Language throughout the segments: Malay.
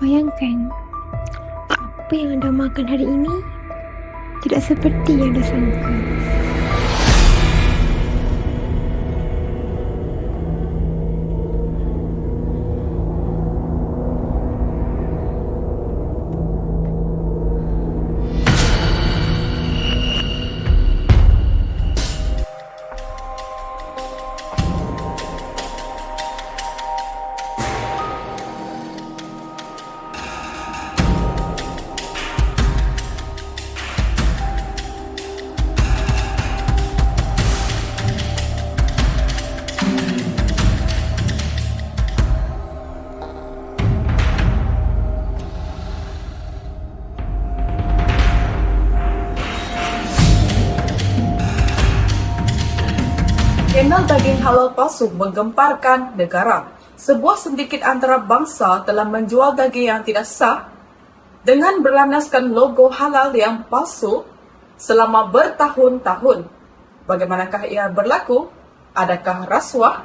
Bayangkan, apa yang anda makan hari ini tidak seperti yang anda sangka. Skandal daging halal palsu menggemparkan negara. Sebuah sindiket antarabangsa telah menjual daging yang tidak sah dengan berlandaskan logo halal yang palsu selama bertahun-tahun. Bagaimanakah ia berlaku? Adakah rasuah?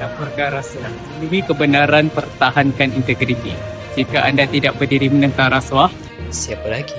Tak perkara rasuah. Demi kebenaran pertahankan integriti. Jika anda tidak berdiri menentang rasuah, Siapa lagi?